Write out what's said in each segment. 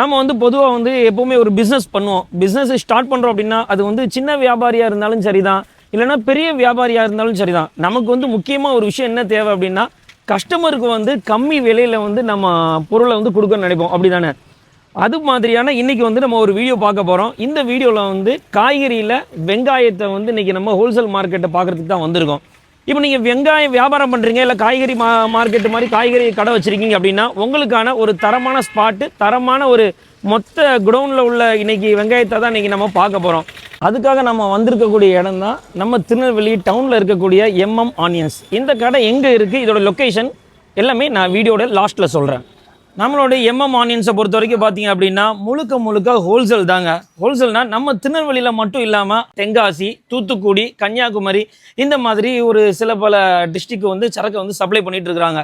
நம்ம வந்து பொதுவாக வந்து எப்போவுமே ஒரு பிஸ்னஸ் பண்ணுவோம். பிஸ்னஸ் ஸ்டார்ட் பண்ணுறோம் அப்படின்னா அது வந்து சின்ன வியாபாரியாக இருந்தாலும் சரிதான். இல்லைன்னா பெரிய வியாபாரியாக இருந்தாலும் சரிதான். நமக்கு வந்து முக்கியமாக ஒரு விஷயம் என்ன தேவை அப்படின்னா கஸ்டமருக்கு வந்து கம்மி விலையில் வந்து நம்ம பொருளை வந்து கொடுக்கணும்னு நினைப்போம். அப்படி தானே அது மாதிரியான இன்னைக்கு வந்து நம்ம ஒரு வீடியோ பார்க்க போகிறோம் இந்த வீடியோவில் வந்து காய்கறியில் வெங்காயத்தை வந்து இன்றைக்கி நம்ம ஹோல்சேல் மார்க்கெட்டை பார்க்குறதுக்கு தான் வந்திருக்கோம். இப்போ நீங்கள் வெங்காயம் வியாபாரம் பண்ணுறீங்க இல்லை காய்கறி மா மார்க்கெட்டு மாதிரி காய்கறி கடை வச்சுருக்கீங்க அப்படின்னா உங்களுக்கான ஒரு தரமான ஸ்பாட்டு தரமான ஒரு மொத்த குடவுனில் உள்ள இன்றைக்கி வெங்காயத்தை தான் இன்னைக்கு நம்ம பார்க்க போகிறோம் அதுக்காக நம்ம வந்திருக்கக்கூடிய இடம் தான் நம்ம திருநெல்வேலி டவுனில் இருக்கக்கூடிய எம்எம் ஆனியன்ஸ் இந்த கடை எங்கே இருக்குது இதோட லொக்கேஷன் எல்லாமே நான் வீடியோட லாஸ்ட்டில் சொல்கிறேன் நம்மளோட எம்எம் ஆனியன்ஸை பொறுத்த வரைக்கும் பார்த்தீங்க அப்படின்னா முழுக்க முழுக்க ஹோல்சேல் தாங்க. ஹோல்சேல்னா நம்ம திருநெல்வேலியில் மட்டும் இல்லாமல் தென்காசி தூத்துக்குடி கன்னியாகுமரி இந்த மாதிரி ஒரு சில பல டிஸ்ட்ரிக்கு வந்து சரக்கை வந்து சப்ளை பண்ணிட்டு இருக்கிறாங்க.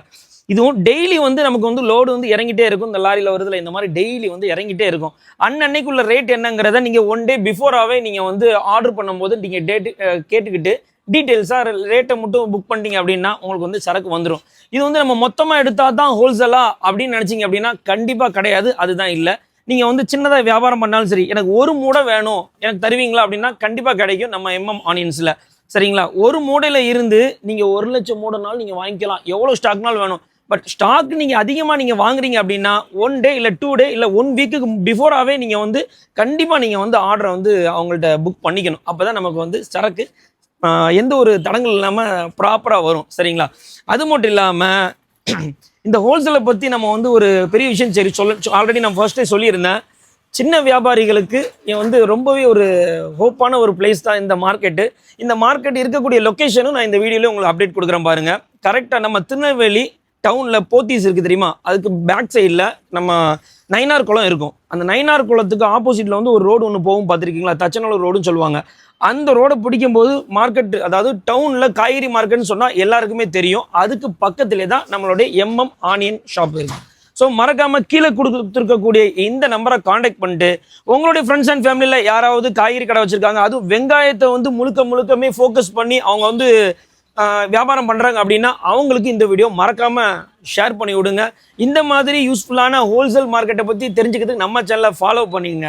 இதுவும் டெய்லி வந்து நமக்கு வந்து லோடு வந்து இறங்கிட்டே இருக்கும். இந்த லாரியில் வருதுல இந்த மாதிரி டெய்லி வந்து இறங்கிட்டே இருக்கும். அன்னன்னைக்குள்ள ரேட் என்னங்கிறத நீங்கள் ஒன் டே பிஃபோராகவே நீங்கள் வந்து ஆர்டர் பண்ணும்போது நீங்கள் டேட்டு கேட்டுக்கிட்டு டீட்டெயில்ஸாக ரேட்டை மட்டும் புக் பண்ணிட்டீங்க அப்படின்னா உங்களுக்கு வந்து சரக்கு வந்துடும் இது வந்து நம்ம மொத்தமாக எடுத்தால் தான் ஹோல்சேலாக அப்படின்னு நினச்சிங்க அப்படின்னா கண்டிப்பாக கிடையாது. அதுதான் இல்லை. நீங்கள் வந்து சின்னதாக வியாபாரம் பண்ணாலும் சரி எனக்கு ஒரு மூடை வேணும். எனக்கு தருவீங்களா அப்படின்னா கண்டிப்பாக கிடைக்கும் நம்ம எம்எம் ஆனியன்ஸில் சரிங்களா? ஒரு மூடையில் இருந்து நீங்கள் ஒரு லட்சம் மூடைனாலும் நீங்கள் வாங்கிக்கலாம். எவ்வளோ ஸ்டாக்னாலும் வேணும். பட் ஸ்டாக் நீங்கள் அதிகமாக நீங்கள் வாங்குறீங்க அப்படின்னா ஒன் டே இல்லை டூ டே இல்லை ஒன் வீக்குக்கு பிஃபோராகவே நீங்கள் வந்து கண்டிப்பாக நீங்கள் வந்து ஆர்டரை வந்து அவங்கள்ட்ட புக் பண்ணிக்கணும். அப்போ தான் நமக்கு வந்து சரக்கு எந்த ஒரு தடங்கள் இல்லாமல் ப்ராப்பராக வரும். சரிங்களா? அது மட்டும் இல்லாமல் இந்த ஹோல்சேலை பற்றி நம்ம வந்து ஒரு பெரிய விஷயம் சரி சொல்ல ஆல்ரெடி நான் ஃபர்ஸ்ட்டே சொல்லியிருந்தேன். சின்ன வியாபாரிகளுக்கு வந்து ரொம்பவே ஒரு ஹோப்பான ஒரு பிளேஸ் தான் இந்த மார்க்கெட்டு இந்த மார்க்கெட் இருக்கக்கூடிய லொக்கேஷனும் நான் இந்த வீடியோவில் உங்களுக்கு அப்டேட் கொடுக்குறேன் பாருங்கள் கரெக்டாக நம்ம திருநெல்வேலி டவுனில் போத்தீஸ் இருக்குது தெரியுமா? அதுக்கு பேக் சைடில் நம்ம நைனார் குளம் இருக்கும். அந்த நைனார் குளத்துக்கு ஆப்போசிட்டில் வந்து ஒரு ரோடு ஒன்று போகும் பார்த்துருக்கீங்களா? தச்சநல்லூர் ரோடுன்னு சொல்லுவாங்க. அந்த ரோடை பிடிக்கும்போது மார்க்கெட் அதாவது டவுனில் காய்கறி மார்க்கெட்னு சொன்னால் எல்லாருக்குமே தெரியும். அதுக்கு பக்கத்திலே தான் நம்மளுடைய எம்எம் ஆனியன் ஷாப் இருக்குது ஸோ மறக்காமல் கீழே கொடுத்துருக்கக்கூடிய இந்த நம்பரை காண்டாக்ட் பண்ணிட்டு உங்களுடைய ஃப்ரெண்ட்ஸ் அண்ட் ஃபேமிலியில் யாராவது காய்கறி கடை வச்சுருக்காங்க அதுவும் வெங்காயத்தை வந்து முழுக்க முழுக்கமே ஃபோக்கஸ் பண்ணி அவங்க வந்து வியாபாரம் பண்ணுறாங்க அப்படின்னா அவங்களுக்கு இந்த வீடியோ மறக்காமல் ஷேர் பண்ணி விடுங்க இந்த மாதிரி யூஸ்ஃபுல்லான ஹோல்சேல் மார்க்கெட்டை பற்றி தெரிஞ்சுக்கிறதுக்கு நம்ம சேனலை ஃபாலோ பண்ணிக்கங்க.